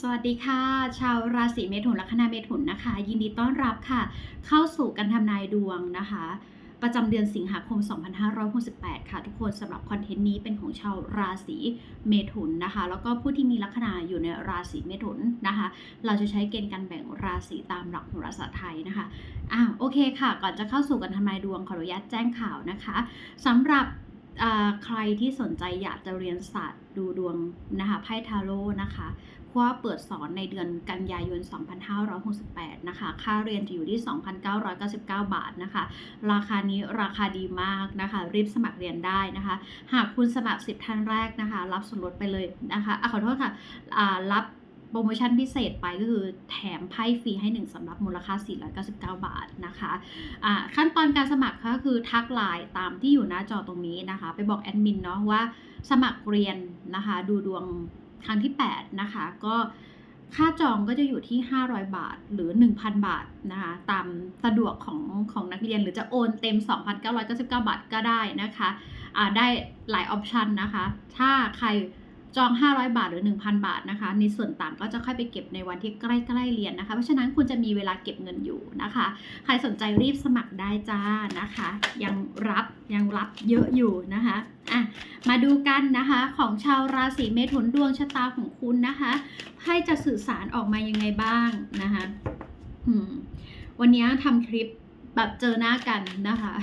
สวัสดีค่ะ ชาวราศีเมถุนลัคนาเมถุนนะคะ ยินดีต้อนรับค่ะ เข้าสู่การทำนายดวงนะคะ ประจำเดือนสิงหาคม 2568 ค่ะ ทุกคนสำหรับคอนเทนต์นี้เป็นของชาวราศีเมถุนนะคะ แล้วก็ผู้ที่มีลัคนาอยู่ในราศีเมถุนนะคะ เราจะใช้เกณฑ์การแบ่งราศีตามหลักโหราศาสตร์ไทยนะคะอ่าโอเคค่ะ ก่อนจะเข้าสู่การทำนายดวงขออนุญาตแจ้งข่าวนะคะสำหรับใครที่สนใจอยากจะเรียนศาสตร์ดูดวงนะคะไพ่ทาโร่นะคะ ว่าเปิดสอนในเดือนกันยายน 2568 นะคะ ค่าเรียนจะอยู่ที่ 2,999 บาทนะคะ ราคานี้ราคาดีมากนะคะ รีบสมัครเรียนได้นะคะ หากคุณสมัคร 10 ท่านแรกนะคะ รับส่วนลดไปเลยนะคะอะขอโทษค่ะอ่ารับโปรโมชั่นพิเศษไปก็คือแถมไพ่ฟรีให้ 1สำหรับมูลค่า 499 บาทนะคะอ่าขั้นตอนการสมัครก็คือทักไลน์ตามที่อยู่หน้าจอตรงนี้นะคะ ไปบอกแอดมินเนาะว่าสมัครเรียนนะคะ ดูดวง ครั้งที่ 8 นะคะ ก็ค่าจองก็จะอยู่ที่ 500 บาทหรือ 1,000 บาทนะคะ ตามสะดวกของของนักเรียนหรือจะโอนเต็ม 2,999 บาทก็ได้นะคะอ่าได้หลายออปชันนะคะ ถ้าใคร จอง 500 บาทหรือ 1,000 บาทนะคะ ในส่วนต่างก็จะค่อยไปเก็บในวันที่ใกล้ๆเรียนนะคะ เพราะฉะนั้นคุณจะมีเวลาเก็บเงินอยู่นะคะ ใครสนใจรีบสมัครได้จ้านะคะ ยังรับยังรับเยอะอยู่นะคะอะมาดูกันนะคะของชาวราศีเมถุนดวงชะตาของคุณนะคะไพ่จะสื่อสารออกมายังไงบ้างนะคะวันนี้ทำคลิปแบบเจอหน้ากันนะคะ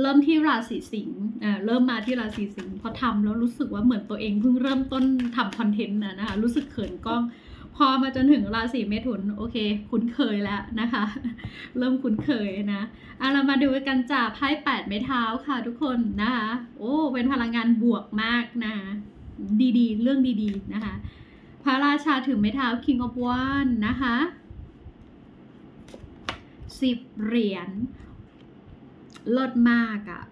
เริ่มที่ราศีสิงห์อ่าเริ่มมาที่ราศีสิงห์พอทำแล้วรู้สึกว่าเหมือนตัวเองเพิ่งเริ่มต้นทำคอนเทนต์นะนะคะรู้สึกเขินกล้อง พอมาจนถึงราศีเมถุนโอเค คุ้นเคยแล้วนะคะ เริ่มคุ้นเคยนะเอะเรามาดูกันจากไพ่แปดไม้เท้าค่ะทุกคนนะคะโอ้เป็นพลังงานบวกมากนะคะดีๆ เรื่องดีๆนะคะ พระราชาถือไม้เท้า King of Wands นะคะสิบเหรียญ เลิศมากอะ่ะ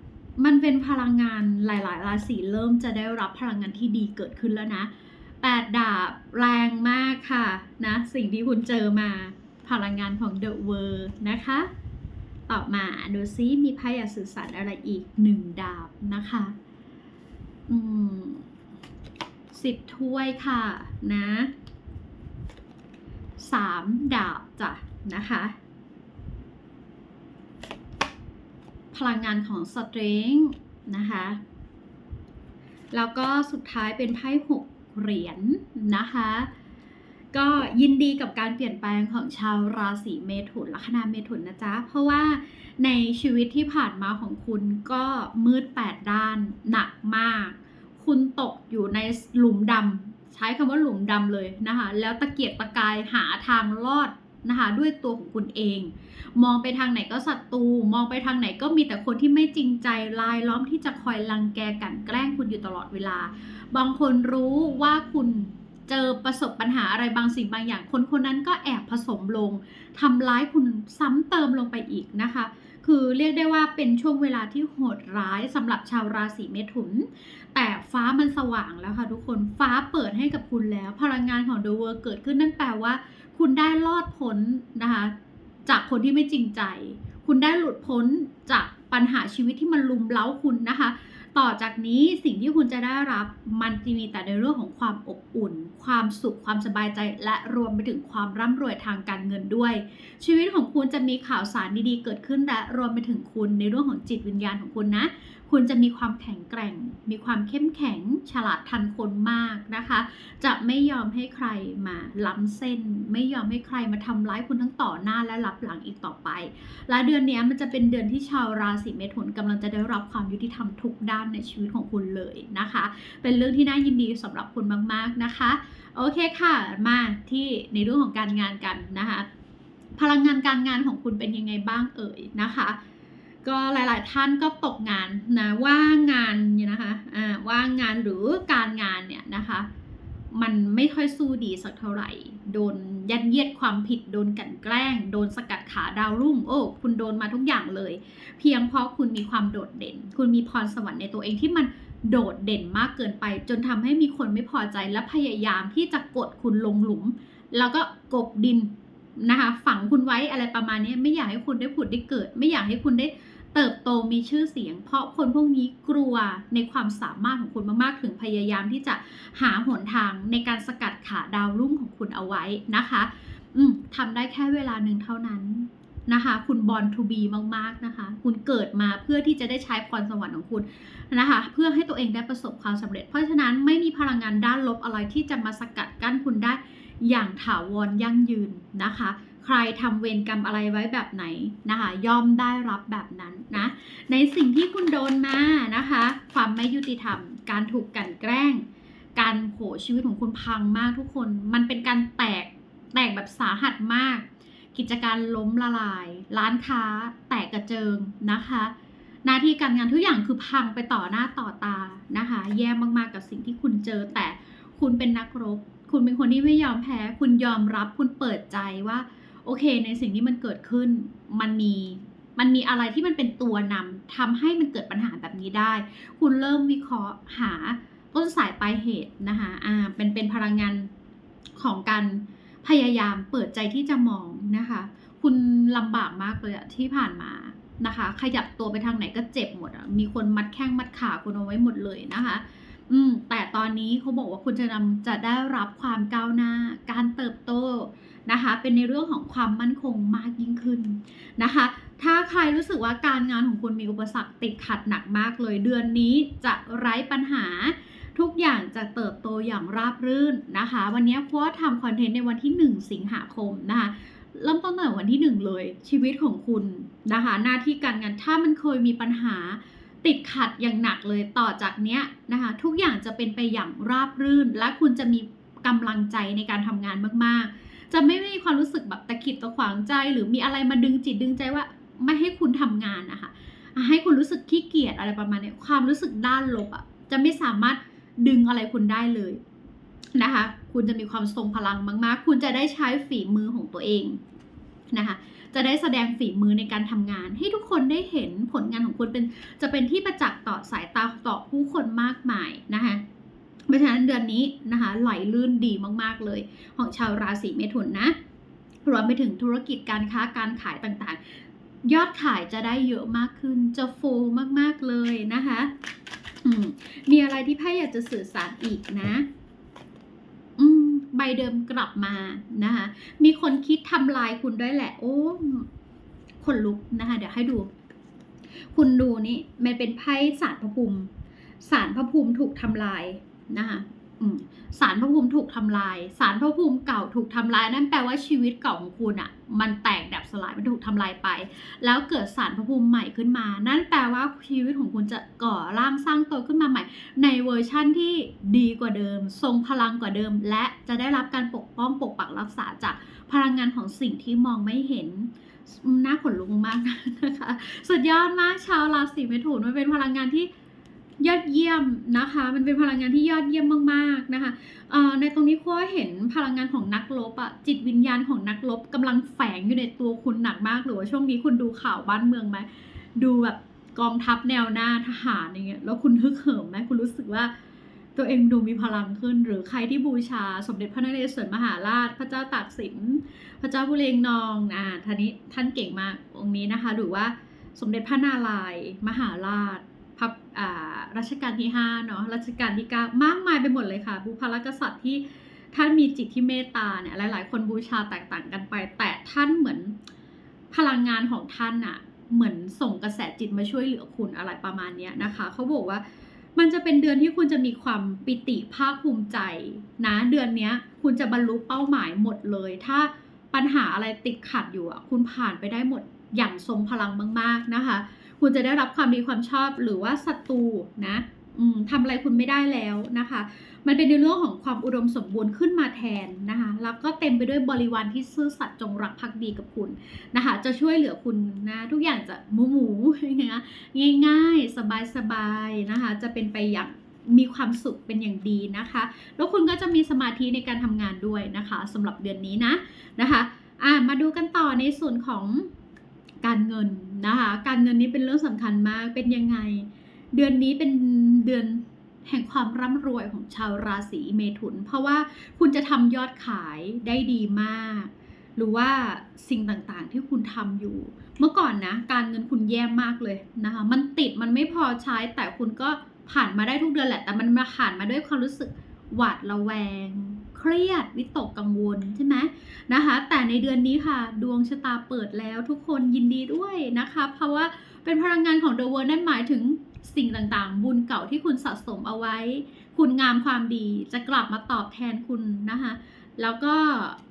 มันเป็นพลังงานหลาย ๆ ราศีเริ่มจะได้รับพลังงานที่ดีเกิดขึ้นแล้วนะแปดดาบแรงมากค่ะนะ สิ่งที่คุณเจอมาพลังงานของ The World นะคะ ต่อมาดูซิมีไพ่อยากสื่อสารอะไรอีกหนึ่งดาบนะคะอืมสิบถ้วยค่ะนะสามดาบจ้ะนะคะ พลังงานของสตริงนะคะ แล้วก็สุดท้ายเป็นไพ่หกเหรียญนะคะ ก็ยินดีกับการเปลี่ยนแปลงของชาวราศีเมถุนลัคนาเมถุนนะจ๊ะ เพราะว่าในชีวิตที่ผ่านมาของคุณก็มืดแปดด้านหนักมาก คุณตกอยู่ในหลุมดำใช้คำว่าหลุมดำเลยนะคะ แล้วตะเกียกตะกายหาทางรอด นะคะด้วยตัวของคุณเอง มองไปทางไหนก็ศัตรูมองไปทางไหนก็มีแต่คนที่ไม่จริงใจลายล้อมที่จะคอยรังแกกลันแกล้งคุณอยู่ตลอดเวลา บางคนรู้ว่าคุณเจอประสบปัญหาอะไรบางสิ่งบางอย่าง คนคนนั้นก็แอบผสมลงทำร้ายคุณซ้ำเติมลงไปอีกนะคะ คือเรียกได้ว่าเป็นช่วงเวลาที่โหดร้ายสำหรับชาวราศีเมถุน แต่ฟ้ามันสว่างแล้วค่ะทุกคนฟ้าเปิดให้กับคุณแล้ว พลังงานของ The World เกิดขึ้นนั่นแปลว่า คุณได้รอดพ้นนะคะจากคนที่ไม่จริงใจ คุณได้หลุดพ้นจากปัญหาชีวิตที่มันลุมเล้าคุณนะคะ ต่อจากนี้สิ่งที่คุณจะได้รับมันจะมีแต่ในเรื่องของความอบอุ่น ความสุขความสบายใจและรวมไปถึงความร่ำรวยทางการเงินด้วย ชีวิตของคุณจะมีข่าวสารดีๆ เกิดขึ้นและรวมไปถึงคุณในเรื่องของจิตวิญญาณของคุณนะ คุณจะมีความแข็งแกร่ง มีความเข้มแข็ง ฉลาดทันคนมากนะคะ จะไม่ยอมให้ใครมาล้ำเส้น ไม่ยอมให้ใครมาทำร้ายคุณทั้งต่อหน้าและรับหลังอีกต่อไป และเดือนนี้มันจะเป็นเดือนที่ชาวราศีเมถุนกำลังจะได้รับความยุติธรรมทุกด้านในชีวิตของคุณเลยนะคะ เป็นเรื่องที่น่ายินดีสำหรับคุณมาก ๆนะคะ โอเคค่ะ มาที่ในเรื่องของการงานกันนะคะ พลังงานการงานของคุณเป็นยังไงบ้างเอ่ยนะคะ ก็หลายๆท่านก็ตกงานนะว่างงานเนี่ยนะคะอ่าว่างงานหรือการงานเนี่ยนะคะ มันไม่ค่อยสู้ดีสักเท่าไหร่ โดนยัดเยียดความผิด โดนกันแกล้ง โดนสกัดขาดาวรุ่ง โอ้ คุณโดนมาทุกอย่างเลย เพียงเพราะคุณมีความโดดเด่น คุณมีพรสวรรค์ในตัวเองที่มันโดดเด่นมากเกินไป จนทำให้มีคนไม่พอใจและพยายามที่จะกดคุณลงหลุม แล้วก็กบดินนะคะ ฝังคุณไว้อะไรประมาณนี้ ไม่อยากให้คุณได้ผุดได้เกิด ไม่อยากให้คุณได้ เติบโตมีชื่อเสียง เพราะคนพวกนี้กลัวในความสามารถของคุณมากๆ ถึงพยายามที่จะหาหนทางในการสกัดขาดาวรุ่งของคุณเอาไว้นะคะอืทำได้แค่เวลาหนึ่งเท่านั้นนะคะ คุณบอลทูบีมากๆนะคะ คุณเกิดมาเพื่อที่จะได้ใช้พรสวรรค์ของคุณนะคะ เพื่อให้ตัวเองได้ประสบความสำเร็จ เพราะฉะนั้นไม่มีพลังงานด้านลบอะไรที่จะมาสกัดกั้นคุณได้อย่างถาวรยั่งยืนนะคะ ใครทำเวรกรรมอะไรไว้แบบไหนนะคะย่อมได้รับแบบนั้นนะในสิ่งที่คุณโดนมานะคะ ความไม่ยุติธรรม การถูกกลันแกล้ง การโหชีวิตของคุณพังมากทุกคน มันเป็นการแตกแตกแบบสาหัสมาก กิจการล้มละลาย ร้านค้า แตกกระเจิงนะคะหน้าที่การงานทุกอย่างคือพังไปต่อหน้าต่อตานะคะ แย่มากๆกับสิ่งที่คุณเจอแต่คุณเป็นนักรบ คุณเป็นคนที่ไม่ยอมแพ้ คุณยอมรับคุณเปิดใจว่า โอเค ในสิ่งที่มันเกิดขึ้นมันมีมันมีอะไรที่มันเป็นตัวนำทำให้มันเกิดปัญหาแบบนี้ได้ คุณเริ่มวิเคราะห์หาต้นสายปลายเหตุนะคะอ่าเป็นเป็นพลังงานของการพยายามเปิดใจที่จะมองนะคะ คุณลำบากมากเลยอะที่ผ่านมานะคะ ขยับตัวไปทางไหนก็เจ็บหมดอะมีคนมัดแข้งมัดขาคุณเอาไว้หมดเลยนะคะ อืมแต่ตอนนี้เขาบอกว่าคุณจะนำจะได้รับความก้าวหน้า การเติบโตนะคะ เป็นในเรื่องของความมั่นคงมากยิ่งขึ้นนะคะ ถ้าใครรู้สึกว่าการงานของคุณมีอุปสรรคติดขัดหนักมากเลย เดือนนี้จะไร้ปัญหาทุกอย่างจะเติบโตอย่างราบรื่นนะคะ วันนี้เพราะว่าทำคอนเทนต์ในวันที่ 1 สิงหาคมนะคะเริ่มต้นตั้งแต่วันที่ 1 เลยชีวิตของคุณนะคะ หน้าที่การงานถ้ามันเคยมีปัญหา ติดขัดอย่างหนักเลยต่อจากเนี้ยนะคะทุกอย่างจะเป็นไปอย่างราบรื่น และคุณจะมีกำลังใจในการทำงานมากๆ จะไม่มีความรู้สึกแบบตะขิดตะขวางใจ หรือมีอะไรมาดึงจิตดึงใจว่าไม่ให้คุณทำงานนะคะให้คุณรู้สึกขี้เกียจอะไรประมาณนี้ความรู้สึกด้านลบอะจะไม่สามารถดึงอะไรคุณได้เลยนะคะ คุณจะมีความทรงพลังมาก ๆ คุณจะได้ใช้ฝีมือของตัวเอง นะคะจะได้แสดงฝีมือในการทำงาน ให้ทุกคนได้เห็นผลงานของคุณเป็นจะเป็นที่ประจักษ์ต่อสายตาต่อผู้คนมากมายนะคะเพราะฉะนั้นเดือนนี้นะคะไหลลื่นดีมากๆเลย ของชาวราศีเมถุนนะรวมไปถึงธุรกิจการค้าการขายต่างๆ ยอดขายจะได้เยอะมากขึ้นจะโฟลมากๆเลยนะคะมมีอะไรที่ไพ่อยากจะสื่อสารอีกนะ ใบเดิมกลับมานะคะมีคนคิดทำลายคุณด้วยแหละ โอ้คนลุกนะคะ เดี๋ยวให้ดู คุณดูนี่มันเป็นไพ่สารพระภูมิสารพระภูมิถูกทำลายนะคะสารพระภูมิถูกทำลาย สารพระภูมิเก่าถูกทำลาย นั่นแปลว่าชีวิตเก่าของคุณอะ่ะ มันแตกดับ สลายมันถูกทำลายไป แล้วเกิดสารพระภูมิใหม่ขึ้นมา นั่นแปลว่าชีวิตของคุณจะก่อร่างสร้างตัวขึ้นมาใหม่ ในเวอร์ชั่นที่ดีกว่าเดิม ทรงพลังกว่าเดิม และจะได้รับการปกป้องปกปักรักษาจากพลังงานของสิ่งที่มองไม่เห็นน่าขนลุกมากนะคะ สุดยอดมากชาวราศีเมถุนมันเป็นพลังงานที่ ยอดเยี่ยมนะคะ มันเป็นพลังงานที่ยอดเยี่ยมมากๆนะคะในตรงนี้ครัวเห็นพลังงานของนักรบอะจิตวิญญาณของนักรบกำลังแฝงอยู่ในตัวคุณหนักมากหรือว่าช่วงนี้คุณดูข่าวบ้านเมืองไหมดูแบบกองทัพแนวหน้าทหารอย่างเงี้ยแล้วคุณฮึกเหิมไหมคุณรู้สึกว่าตัวเองดูมีพลังขึ้น หรือใครที่บูชาสมเด็จพระนเรศวรมหาราช พระเจ้าตากสิน พระเจ้าบุเรงนองอ่าท่านนี้ท่านเก่งมากองค์นี้นะคะ หรือว่าสมเด็จพระนารายณ์มหาราช พระรัชกาลที่ 5 เนาะรัชกาลที่ 9 มากมายไปหมดเลยค่ะ บุพกษัตริย์ที่ท่านมีจิตที่เมตตาเนี่ยหลาย ๆ คนบูชาแตกต่างกันไป แต่ท่านเหมือนพลังงานของท่านอะเหมือนส่งกระแสจิตมาช่วยเหลือคุณอะไรประมาณนี้นะคะเขาบอกว่ามันจะเป็นเดือนที่คุณจะมีความปิติภาคภูมิใจนะเดือนนี้คุณจะบรรลุเป้าหมายหมดเลย ถ้าปัญหาอะไรติดขัดอยู่อะคุณผ่านไปได้หมดอย่างทรงพลังมาก ๆนะคะ คุณจะได้รับความดีความชอบหรือว่าศัตรูนะทำอะไรคุณไม่ได้แล้วนะคะ มันเป็นในเรื่องของความอุดมสมบูรณ์ขึ้นมาแทนนะคะ แล้วก็เต็มไปด้วยบริวารที่ซื่อสัตย์จงรักภักดีกับคุณนะคะ จะช่วยเหลือคุณนะทุกอย่างจะหมูหมูนะง่ายๆ สบายๆนะคะ จะเป็นไปอย่างมีความสุขเป็นอย่างดีนะคะ แล้วคุณก็จะมีสมาธิในการทำงานด้วยนะคะสำหรับเดือนนี้นะนะคะ อ่ามาดูกันต่อในส่วนของ การเงินนะคะ การเงินนี้เป็นเรื่องสำคัญมาก เป็นยังไง เดือนนี้เป็นเดือนแห่งความร่ำรวยของชาวราศีเมถุน เพราะว่าคุณจะทำยอดขายได้ดีมาก หรือว่าสิ่งต่างๆที่คุณทำอยู่ เมื่อก่อนนะ การเงินคุณแย่มากเลยนะคะ มันติดมันไม่พอใช้แต่คุณก็ผ่านมาได้ทุกเดือนแหละ แต่มันมาผ่านมาด้วยความรู้สึกหวาดระแวง เครียดวิตกกังวลใช่ไหมนะคะ แต่ในเดือนนี้ค่ะ ดวงชะตาเปิดแล้วทุกคนยินดีด้วยนะคะ เพราะว่าเป็นพลังงานของ The World นั่นหมายถึงสิ่งต่างๆ บุญเก่าที่คุณสะสมเอาไว้ คุณงามความดีจะกลับมาตอบแทนคุณนะคะแล้วก็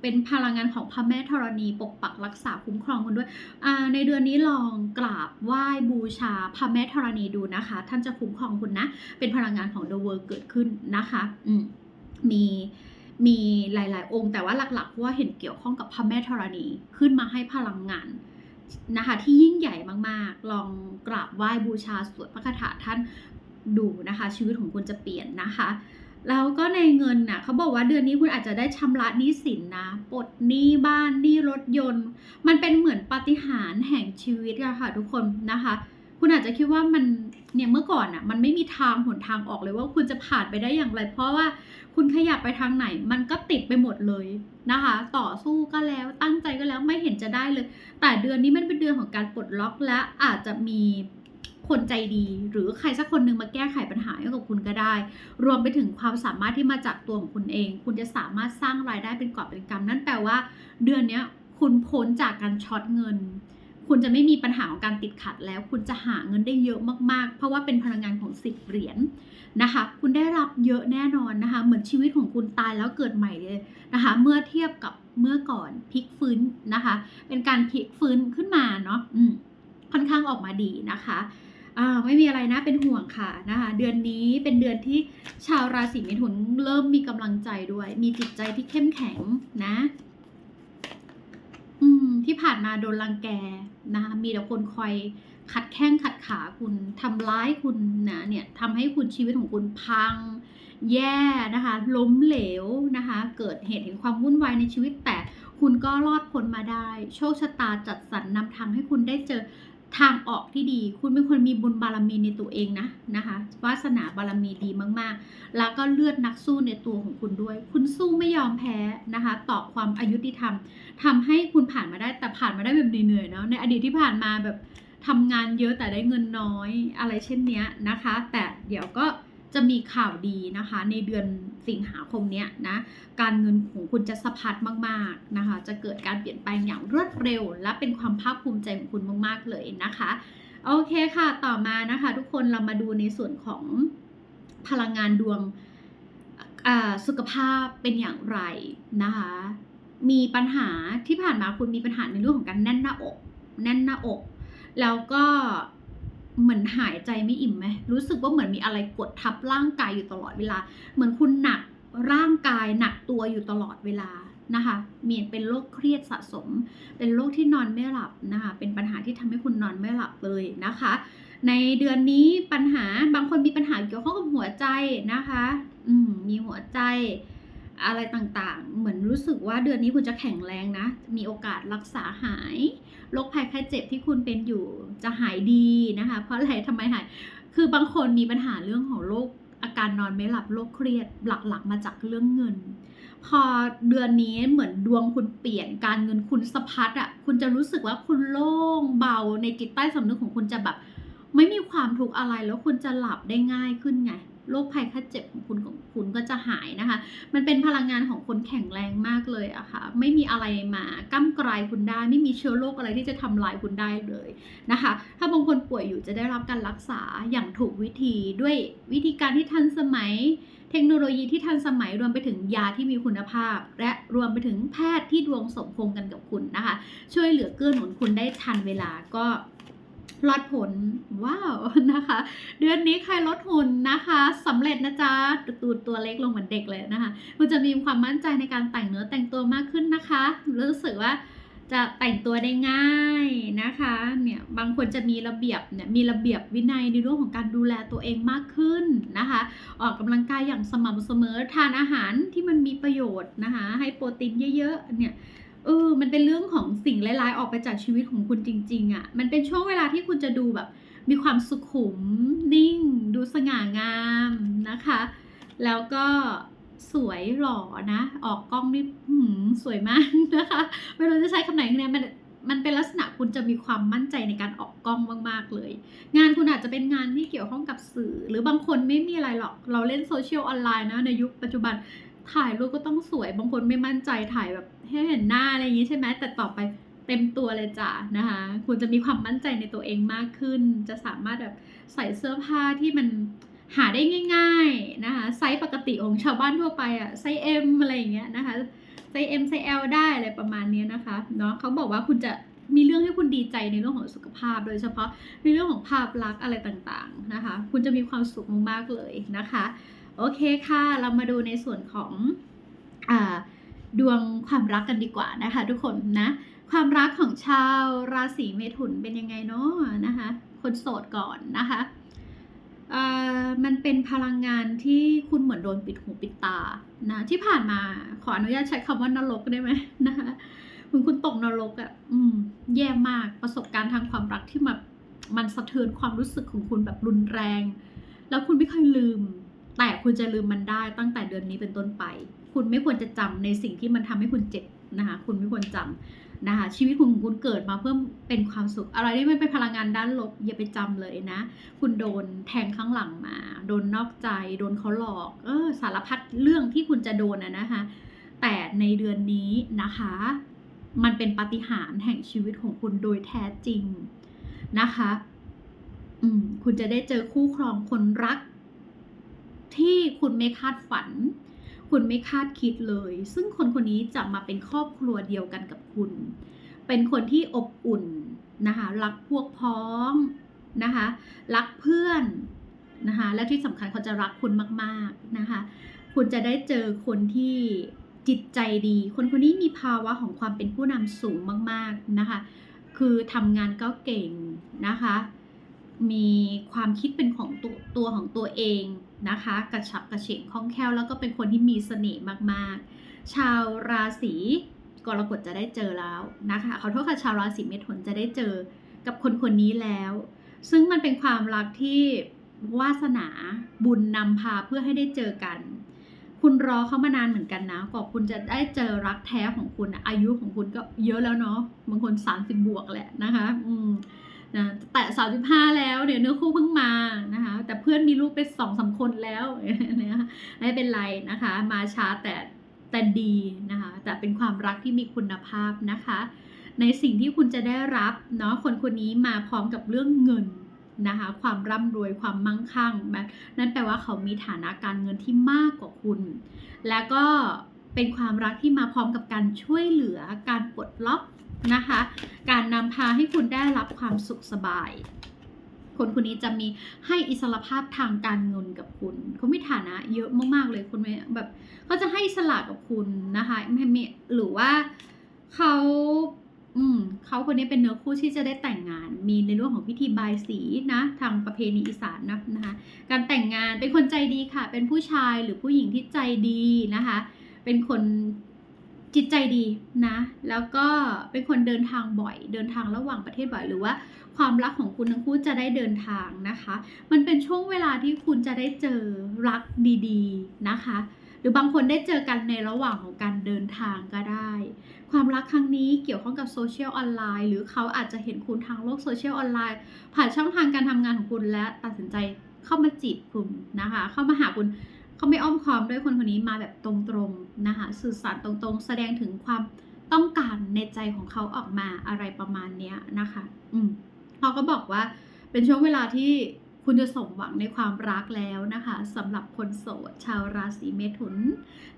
เป็นพลังงานของพระแม่ธรณีปกปักรักษาคุ้มครองคุณด้วย ในเดือนนี้ลองกราบไหว้บูชาพระแม่ธรณีดูนะคะ ท่านจะคุ้มครองคุณนะ เป็นพลังงานของ The World เกิดขึ้นนะคะ อืม มีหลาย ๆ องค์ แต่ว่าหลักๆว่าเห็นเกี่ยวข้องกับพระแม่ธรณีขึ้นมาให้พลังงานนะคะที่ยิ่งใหญ่มากๆ ลองกราบไหว้บูชาสวดพระคาถาท่านดูนะคะ ชีวิตของคุณจะเปลี่ยนนะคะแล้วก็ในเงินน่ะเขาบอกว่าเดือนนี้คุณอาจจะได้ชำระหนี้สินนะปลดหนี้บ้านหนี้รถยนต์ มันเป็นเหมือนปาฏิหาริย์แห่งชีวิตอะค่ะทุกคนนะคะ คุณอาจจะคิดว่ามัน เนี่ยเมื่อก่อนอะมันไม่มีทางหนทางออกเลยว่าคุณจะผ่านไปได้อย่างไร เพราะว่าคุณขยับไปทางไหน มันก็ติดไปหมดเลยนะคะ ต่อสู้ก็แล้วตั้งใจก็แล้วไม่เห็นจะได้เลย แต่เดือนนี้มันเป็นเดือนของการปลดล็อกและอาจจะมีคนใจดีหรือใครสักคนหนึ่งมาแก้ไขปัญหาให้กับคุณก็ได้ รวมไปถึงความสามารถที่มาจากตัวของคุณเอง คุณจะสามารถสร้างรายได้เป็นกอบเป็นกำนั่นแปลว่า เดือนนี้คุณพ้นจากการช็อตเงิน คุณจะไม่มีปัญหาของการติดขัดแล้ว คุณจะหาเงินได้เยอะมากๆ เพราะว่าเป็นพลังงานของสิบเหรียญนะคะ คุณได้รับเยอะแน่นอนนะคะ เหมือนชีวิตของคุณตายแล้วเกิดใหม่เลยนะคะ เมื่อเทียบกับเมื่อก่อนพลิกฟื้นนะคะ เป็นการพลิกฟื้นขึ้นมาเนาะค่อนข้างออกมาดีนะคะไม่มีอะไรนะเป็นห่วงค่ะนะคะเดือนนี้เป็นเดือนที่ชาวราศีมิถุนเริ่มมีกำลังใจด้วย มีจิตใจที่เข้มแข็งนะ ที่ผ่านมาโดนรังแกนะคะมีแต่คนคอยขัดแข้งขัดขาคุณทำร้ายคุณนะเนี่ยทำให้คุณชีวิตของคุณพัง แย่นะคะ ล้มเหลวนะคะ เกิดเหตุแห่งความวุ่นวายในชีวิตแต่คุณก็รอดพ้นมาได้ โชคชะตาจัดสรรนำทางให้คุณได้เจอ ทางออกที่ดี คุณเป็นคนมีบุญบารมีในตัวเองนะนะคะวาสนาบารมีดีมากๆ แล้วก็เลือดนักสู้ในตัวของคุณด้วย คุณสู้ไม่ยอมแพ้นะคะ ต่อความอายุติธรรมทำให้คุณผ่านมาได้แต่ผ่านมาได้แบบเหนื่อยๆเนาะในอดีตที่ผ่านมาแบบทำงานเยอะแต่ได้เงินน้อยอะไรเช่นเนี้ยนะคะ แต่เดี๋ยวก็ จะมีข่าวดีนะคะ ในเดือนสิงหาคมเนี้ยนะการเงินของคุณจะสะพัดมากๆนะคะ จะเกิดการเปลี่ยนแปลงอย่างรวดเร็ว และเป็นความภาคภูมิใจของคุณมากๆเลยนะคะโอเคค่ะต่อมานะคะ ทุกคนเรามาดูในส่วนของพลังงานดวงสุขภาพเป็นอย่างไรนะคะ มีปัญหาที่ผ่านมาคุณมีปัญหาในเรื่องของการแน่นหน้าอก แน่นหน้าอก แล้วก็ เหมือนหายใจไม่อิ่มไหมรู้สึกว่าเหมือนมีอะไรกดทับร่างกายอยู่ตลอดเวลา เหมือนคุณหนักร่างกายหนักตัวอยู่ตลอดเวลานะคะมีเป็นโรคเครียดสะสม เป็นโรคที่นอนไม่หลับนะคะเป็นปัญหาที่ทำให้คุณนอนไม่หลับเลยนะคะ ในเดือนนี้ปัญหาบางคนมีปัญหาเกี่ยวข้องกับหัวใจนะคะ อืมมีหัวใจ อะไรต่างๆ เหมือนรู้สึกว่าเดือนนี้คุณจะแข็งแรงนะ มีโอกาสรักษาหายโรคภัยไข้เจ็บที่คุณเป็นอยู่จะหายดีนะคะ เพราะอะไรทำไมหาย คือบางคนมีปัญหาเรื่องของโรคอาการนอนไม่หลับโรคเครียดหลักๆ มาจากเรื่องเงิน พอเดือนนี้เหมือนดวงคุณเปลี่ยนการเงินคุณสะพัดอะ่ะคุณจะรู้สึกว่าคุณโล่งเบาในจิตใต้สำนึกของคุณจะแบบ ไม่มีความทุกข์อะไรแล้วคุณจะหลับได้ง่ายขึ้นไง โรคภัยไข้เจ็บของคุณของคุณก็จะหายนะคะ มันเป็นพลังงานของคนแข็งแรงมากเลยอะค่ะ ไม่มีอะไรมาก้ำกลายคุณได้ ไม่มีเชื้อโรคอะไรที่จะทำลายคุณได้เลยนะคะ ถ้าบางคนป่วยอยู่จะได้รับการรักษาอย่างถูกวิธีด้วยวิธีการที่ทันสมัยเทคโนโลยีที่ทันสมัยรวมไปถึงยาที่มีคุณภาพ และรวมไปถึงแพทย์ที่ดวงสมพงกันกับคุณนะคะ ช่วยเหลือเกื้อหนุนคุณได้ทันเวลาก็ รอดผลว้าวนะคะ เดือนนี้ใครลดหุ่นนะคะสำเร็จนะจ๊ะตูดตัวเล็กลงเหมือนเด็กเลยนะคะคุณจะมีความมั่นใจในการแต่งเนื้อแต่งตัวมากขึ้นนะคะ รู้สึกว่าจะแต่งตัวได้ง่ายนะคะเนี่ยบางคนจะมีระเบียบเนี่ยมีระเบียบวินัยในเรื่องของการดูแลตัวเองมากขึ้นนะคะ ออกกำลังกายอย่างสม่ำเสมอทานอาหารที่มันมีประโยชน์นะคะ ให้โปรตีนเยอะๆเนี่ย เออ มันเป็นเรื่องของสิ่งร้ายๆ ออกไปจากชีวิตของคุณจริง ๆอะ่ะ มันเป็นช่วงเวลาที่คุณจะดูแบบ มีความสุขุม นิ่ง ดูสง่างามนะคะ แล้วก็สวยหล่อนะ ออกกล้องนี่หือสวยมากนะคะ ไม่รู้จะใช้คำไหนเนี่ยมันมันเป็นลักษณะคุณจะมีความมั่นใจในการออกกล้องมาก ๆ เลย งานคุณอาจจะเป็นงานที่เกี่ยวข้องกับสื่อ หรือบางคนไม่มีอะไรหรอก เราเล่นโซเชียลออนไลน์นะในยุคปัจจุบัน ถ่ายรูปก็ต้องสวยบางคนไม่มั่นใจถ่ายแบบให้เห็นหน้าอะไรอย่างนี้ใช่ไหมแต่ต่อไปเต็มตัวเลยจ้ะนะคะคุณจะมีความมั่นใจในตัวเองมากขึ้น จะสามารถแบบใส่เสื้อผ้าที่มันหาได้ง่าย ๆนะคะไซส์ปกติของชาวบ้านทั่วไปอะไซส์ M อะไรอย่างเงี้ยนะคะไซส์ M ไซส์ L ได้อะไรประมาณนี้นะคะเนาะเขาบอกว่าคุณจะมีเรื่องให้คุณดีใจในเรื่องของสุขภาพ โดยเฉพาะในเรื่องของภาพลักษณ์อะไรต่างๆนะคะ คุณจะมีความสุขมากๆเลยนะคะ โอเคค่ะ เรามาดูในส่วนของอดวงความรักกันดีกว่านะคะ ทุกคนนะ ความรักของชาวราศีเมถุนเป็นยังไงเนาะนะคะ คนโสดก่อนนะคะมันเป็นพลังงานที่คุณเหมือนโดนปิดหูปิดตานะที่ผ่านมาขออนุญาตใช้คำว่านรกได้ไหมนะคะคุณคุณตกนรกอะ่ะอืม แย่มากประสบการณ์ทางความรักที่แบบมันสะเทือนความรู้สึกของคุณแบบรุนแรง แล้วคุณไม่เคยลืม แต่คุณจะลืมมันได้ตั้งแต่เดือนนี้เป็นต้นไป คุณไม่ควรจะจำในสิ่งที่มันทำให้คุณเจ็บนะคะ คุณไม่ควรจำนะคะ ชีวิตคุณของคุณเกิดมาเพื่อเป็นความสุข อะไรที่ไม่เป็นพลังงานด้านลบอย่าไปจำเลยนะ คุณโดนแทงข้างหลังมา โดนนอกใจ โดนเขาหลอก เออ สารพัดเรื่องที่คุณจะโดนอะนะคะ แต่ในเดือนนี้นะคะ มันเป็นปาฏิหาริย์แห่งชีวิตของคุณโดยแท้จริงนะคะ อืม คุณจะได้เจอคู่ครองคนรัก ที่คุณไม่คาดฝัน คุณไม่คาดคิดเลย ซึ่งคนคนนี้จะมาเป็นครอบครัวเดียวกันกับคุณ เป็นคนที่อบอุ่นนะคะ รักพวกพ้องนะคะ รักเพื่อนนะคะ และที่สำคัญเขาจะรักคุณมากๆนะคะ คุณจะได้เจอคนที่จิตใจดี คนคนนี้มีภาวะของความเป็นผู้นำสูงมาก ๆนะคะ คือทำงานก็เก่งนะคะ มีความคิดเป็นของตัวตัวของตัวเอง นะคะ กระฉับกระเฉงคล่องแคล่วแล้วก็เป็นคนที่มีเสน่ห์มากๆ ชาวราศีกรกฎจะได้เจอแล้วนะคะขอโทษค่ะชาวราศีเมถุนจะได้เจอกับคนคนนี้แล้ว ซึ่งมันเป็นความรักที่วาสนาบุญนำพาเพื่อให้ได้เจอกัน คุณรอเขามานานเหมือนกันนะกว่าคุณจะได้เจอรักแท้ของคุณอายุของคุณก็เยอะแล้วเนาะบางคน 30 บวกแหละนะคะ อืม นะแต่สามสิบห้าแล้วเดี๋ยวเนื้อคู่เพิ่งมานะคะ แต่เพื่อนมีลูกเป็นสองสามคนแล้วนะคะไม่เป็นไรนะคะ มาช้าแต่แต่ดีนะคะ แต่เป็นความรักที่มีคุณภาพนะคะ ในสิ่งที่คุณจะได้รับเนาะคนคนนี้มาพร้อมกับเรื่องเงินนะคะความร่ำรวยความมั่งคั่งแบบนั่นแปลว่าเขามีฐานะการเงินที่มากกว่าคุณ แล้วก็เป็นความรักที่มาพร้อมกับการช่วยเหลือการปลดล็อก นะคะ การนำพาให้คุณได้รับความสุขสบาย คนคนนี้จะมีให้อิสระภาพทางการเงินกับคุณ เขามีฐานะเยอะมากๆเลยคุณแบบเขาจะให้อิสระกับคุณนะคะไม่มีหรือว่าเขาอืมเขาคนนี้เป็นเนื้อคู่ที่จะได้แต่งงาน มีในเรื่องของพิธีบายสีนะ ทางประเพณีอีสานนะนะคะ การแต่งงานเป็นคนใจดีค่ะ เป็นผู้ชายหรือผู้หญิงที่ใจดีนะคะ เป็นคน จิตใจดีนะ แล้วก็เป็นคนเดินทางบ่อย เดินทางระหว่างประเทศบ่อย หรือว่าความรักของคุณทั้งคู่จะได้เดินทางนะคะ มันเป็นช่วงเวลาที่คุณจะได้เจอรักดีๆนะคะ หรือบางคนได้เจอกันในระหว่างของการเดินทางก็ได้ ความรักครั้งนี้เกี่ยวข้องกับโซเชียลออนไลน์หรือเขาอาจจะเห็นคุณทางโลกโซเชียลออนไลน์ผ่านช่องทางการทำงานของคุณและตัดสินใจเข้ามาจีบคุณนะคะ เข้ามาหาคุณ เขาไม่อ้อมค้อมด้วยคนคนนี้มาแบบตรงๆนะคะสื่อสารตรงๆ แสดงถึงความต้องการในใจของเขาออกมาอะไรประมาณเนี้ยนะคะ อืมเขาก็บอกว่าเป็นช่วงเวลาที่คุณจะสมหวังในความรักแล้วนะคะสำหรับคนโสดชาวราศีเมถุน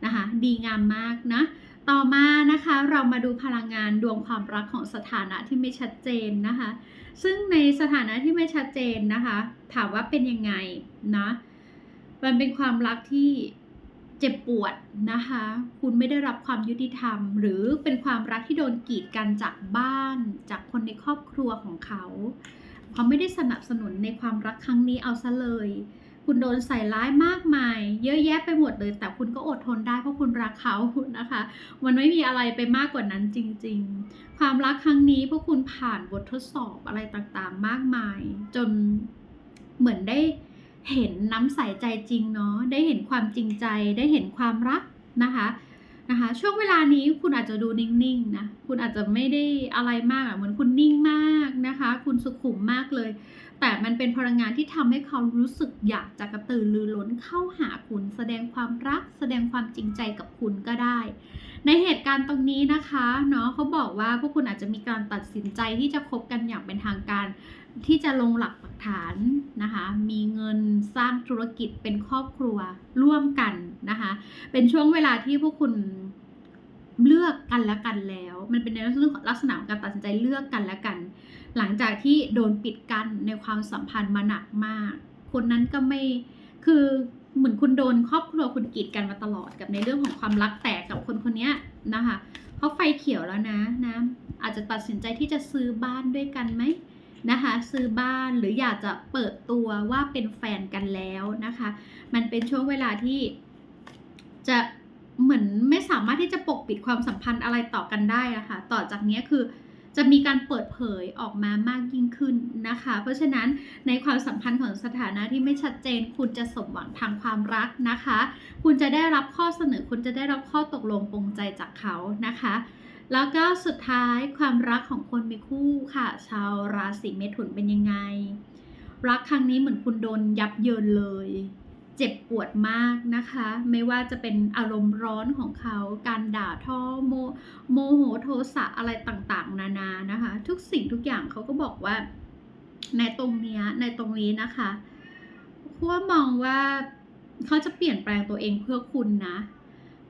นะคะดีงามมากนะ ต่อมานะคะเรามาดูพลังงานดวงความรักของสถานะที่ไม่ชัดเจนนะคะ ซึ่งในสถานะที่ไม่ชัดเจนนะคะ ถามว่าเป็นยังไงนะ มันเป็นความรักที่เจ็บปวดนะคะ คุณไม่ได้รับความยุติธรรม หรือเป็นความรักที่โดนกีดกันจากบ้าน จากคนในครอบครัวของเขา เขาไม่ได้สนับสนุนในความรักครั้งนี้เอาซะเลย คุณโดนใส่ร้ายมากมาย เยอะแยะไปหมดเลย แต่คุณก็อดทนได้เพราะคุณรักเขานะคะ มันไม่มีอะไรไปมากกว่านั้นจริง ๆ ความรักครั้งนี้พวกคุณผ่านบททดสอบอะไรต่างๆ มากมาย จนเหมือนได้ เห็นน้ำใสใจจริงเนาะได้เห็นความจริงใจ ได้เห็นความรักนะคะนะคะ ช่วงเวลานี้คุณอาจจะดูนิ่งๆนะคุณอาจจะไม่ได้อะไรมากเหมือนคุณนิ่งมากนะคะ คุณสุขุมมากเลย แต่มันเป็นพลังงานที่ทำให้เขารู้สึกอยากจะกระตือรือร้นเข้าหาคุณ แสดงความรัก แสดงความจริงใจกับคุณก็ได้ ในเหตุการณ์ตรงนี้นะคะเนาะเขาบอกว่าพวกคุณอาจจะมีการตัดสินใจที่จะคบกันอย่างเป็นทางการ ที่จะลงหลักปักฐานนะคะ มีเงินสร้างธุรกิจเป็นครอบครัวร่วมกันนะคะ เป็นช่วงเวลาที่พวกคุณเลือกกันและกันแล้ว มันเป็นในเรื่องของลักษณะของการตัดสินใจเลือกกันและกัน หลังจากที่โดนปิดกั้นในความสัมพันธ์มาหนักมาก คนนั้นก็ไม่คือเหมือนคุณโดนครอบครัวคุณกีดกันมาตลอดกับในเรื่องของความรักแตกกับคนคนนี้นะคะเขาไฟเขียวแล้วนะนะอาจจะตัดสินใจที่จะซื้อบ้านด้วยกันไหม นะคะซื้อบ้านหรืออยากจะเปิดตัวว่าเป็นแฟนกันแล้วนะคะ มันเป็นช่วงเวลาที่จะเหมือนไม่สามารถที่จะปกปิดความสัมพันธ์อะไรต่อกันได้อะคะ่ะต่อจากนี้คือจะมีการเปิดเผยออกมามากยิ่งขึ้นนะคะ เพราะฉะนั้นในความสัมพันธ์ของสถานะที่ไม่ชัดเจน คุณจะสมหวังทางความรักนะคะ คุณจะได้รับข้อเสนอ คุณจะได้รับข้อตกลงปรงใจจากเขานะคะ แล้วก็สุดท้ายความรักของคนมีคู่ค่ะ ชาวราศีเมถุนเป็นยังไง รักครั้งนี้เหมือนคุณโดนยับเยินเลย เจ็บปวดมากนะคะ ไม่ว่าจะเป็นอารมณ์ร้อนของเขา การด่าท่อโมโมโหโทสะอะไรต่างๆ นานานะคะ ทุกสิ่งทุกอย่างเขาก็บอกว่า ในตรงนี้ในตรงนี้นะคะพวมองว่าเขาจะเปลี่ยนแปลงตัวเองเพื่อคุณนะ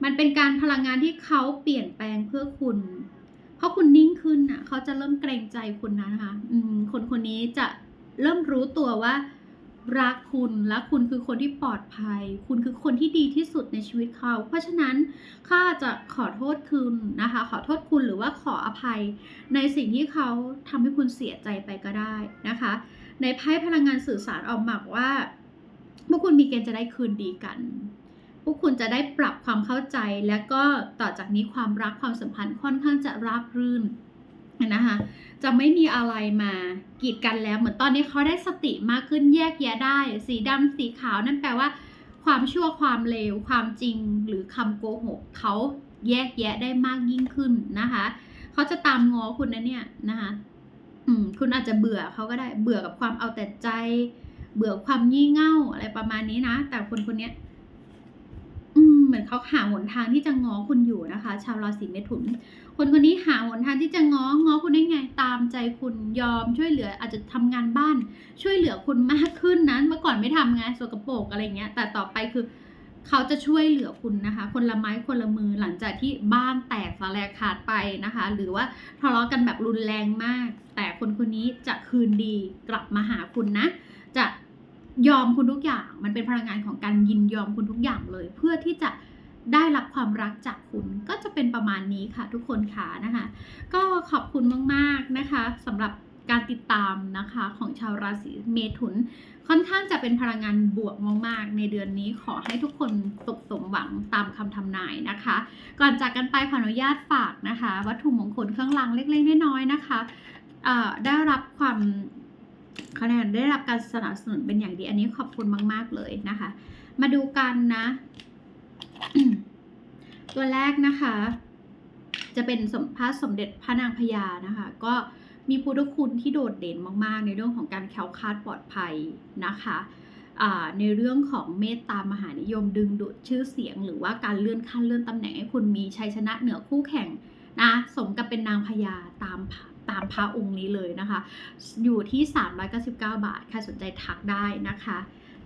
มันเป็นการพลังงานที่เขาเปลี่ยนแปลงเพื่อคุณ เพราะคุณนิ่งขึ้นน่ะเขาจะเริ่มเกรงใจคุณนะคะ อืมคนคนนี้จะเริ่มรู้ตัวว่า รักคุณและคุณคือคนที่ปลอดภัย คุณคือคนที่ดีที่สุดในชีวิตเขา เพราะฉะนั้นข้าจะขอโทษคุณนะคะ ขอโทษคุณหรือว่าขออภัย ในสิ่งที่เขาทำให้คุณเสียใจไปก็ได้นะคะ ในไพ่พลังงานสื่อสารออกมาว่าพวกคุณมีเกณฑ์จะได้คืนดีกัน พวกคุณจะได้ปรับความเข้าใจ และก็ต่อจากนี้ความรักความสัมพันธ์ค่อนข้างจะราบรื่นนะคะจะไม่มีอะไรมากีดกันแล้ว เหมือนตอนนี้เขาได้สติมากขึ้นแยกแยะได้ สีดำสีขาวนั่นแปลว่า ความชั่วความเลวความจริงหรือคำโกหกเขาแยกแยะได้มากยิ่งขึ้นนะคะเขาจะตามง้อคุณนะเนี่ยนะคะคุณอาจจะเบื่อเขาก็ได้เบื่อกับความเอาแต่ใจ เบื่อความงี่เง่าอะไรประมาณนี้นะ แต่คนคนนี้ เหมือนเขาหาหนทางที่จะง้อคุณอยู่นะคะ ชาวราศีเมถุน คนคนนี้หาหนทางที่จะง้อง้อคุณได้ไงตามใจคุณยอมช่วยเหลืออาจจะทำงานบ้าน ช่วยเหลือคุณมากขึ้นนะเมื่อก่อนไม่ทำงานสกปรกอะไรเงี้ย แต่ต่อไปคือเขาจะช่วยเหลือคุณนะคะ คนละไม้คนละมือหลังจากที่บ้านแตกสลายขาดไปนะคะ หรือว่าทะเลาะกันแบบรุนแรงมาก แต่คนคนนี้จะคืนดีกลับมาหาคุณนะ ยอมคุณทุกอย่าง มันเป็นพลังงานของการยินยอมคุณทุกอย่างเลย เพื่อที่จะได้รับความรักจากคุณก็จะเป็นประมาณนี้ค่ะ ทุกคนค่ะนะคะ ก็ขอบคุณมากๆนะคะสำหรับการติดตามนะคะของชาวราศีเมถุน ค่อนข้างจะเป็นพลังงานบวกมากๆ ในเดือนนี้ขอให้ทุกคนสุขสมหวังตามคำทำนายนะคะ ก่อนจากกันไปขออนุญาตฝากนะคะ วัตถุมงคลเครื่องรางเล็กๆน้อยๆนะคะได้รับความ คะแนนได้รับการสนับสนุนเป็นอย่างดี อันนี้ขอบคุณมาก ๆ เลยนะคะ มาดูกันนะ ตัวแรกนะคะ จะเป็นสมพระสมเด็จพระนางพญานะคะ ก็มีพุทธคุณที่โดดเด่นมาก ๆ ในเรื่องของการแคล้วคลาดปลอดภัยนะคะในเรื่องของเมตตามหานิยมดึงดูดชื่อเสียง หรือว่าการเลื่อนขั้นเลื่อนตำแหน่งให้คุณมีชัยชนะเหนือคู่แข่งนะสมกับเป็นนางพญาตาม ตามพระองค์นี้เลยนะคะ อยู่ที่ 399 บาท ใครสนใจทักได้นะคะ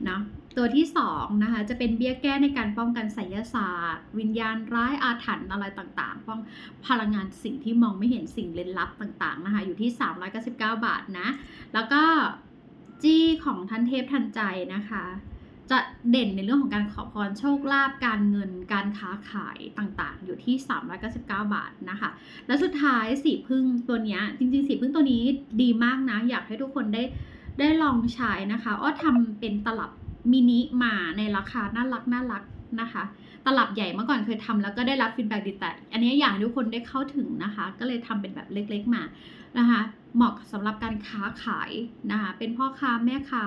นะตัวที่2นะคะจะเป็นเบี้ยแก้ในการป้องกันไสยศาสตร์ วิญญาณร้ายอาถรรพ์อะไรต่างๆ ป้องพลังงานสิ่งที่มองไม่เห็นสิ่งเล่นลับต่างๆนะคะอยู่ที่ 399 บาทนะ แล้วก็จี้ของท่านเทพทันใจนะคะ จะเด่นในเรื่องของการขอพรโชคลาภการเงินการค้าขายต่างๆ อยู่ที่ 399 บาทนะคะ และสุดท้ายสีพึ่งตัวนี้จริงๆ สีพึ่งตัวนี้ดีมากนะ อยากให้ทุกคนได้ได้ลองใช้นะคะ อ้อทำเป็นตลับมินิมาในราคาน่ารักน่ารักนะคะ ตลับใหญ่เมื่อก่อนเคยทำแล้วก็ได้รับฟีดแบ็กดีแต่อันนี้อยากให้ทุกคนได้เข้าถึงนะคะ ก็เลยทำเป็นแบบเล็กๆมานะคะ เหมาะสำหรับการค้าขายนะคะ เป็นพ่อค้าแม่ค้า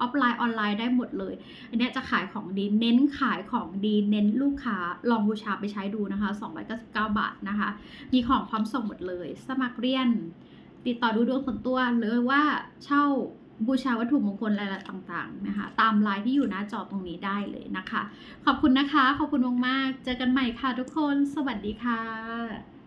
ออฟไลน์ออนไลน์ได้หมดเลย อันนี้จะขายของดีเน้นขายของดีเน้นลูกค้าลองบูชาไปใช้ดูนะคะ 299 บาทนะคะ มีของพร้อมส่งหมดเลย สมัครเรียน ติดต่อดูดวงส่วนตัวหรือว่าเช่าบูชาวัตถุมงคลอะไรต่างๆนะคะ ตามไลน์ที่อยู่หน้าจอตรงนี้ได้เลยนะคะ ขอบคุณนะคะ ขอบคุณมากๆ เจอกันใหม่ค่ะทุกคน สวัสดีค่ะ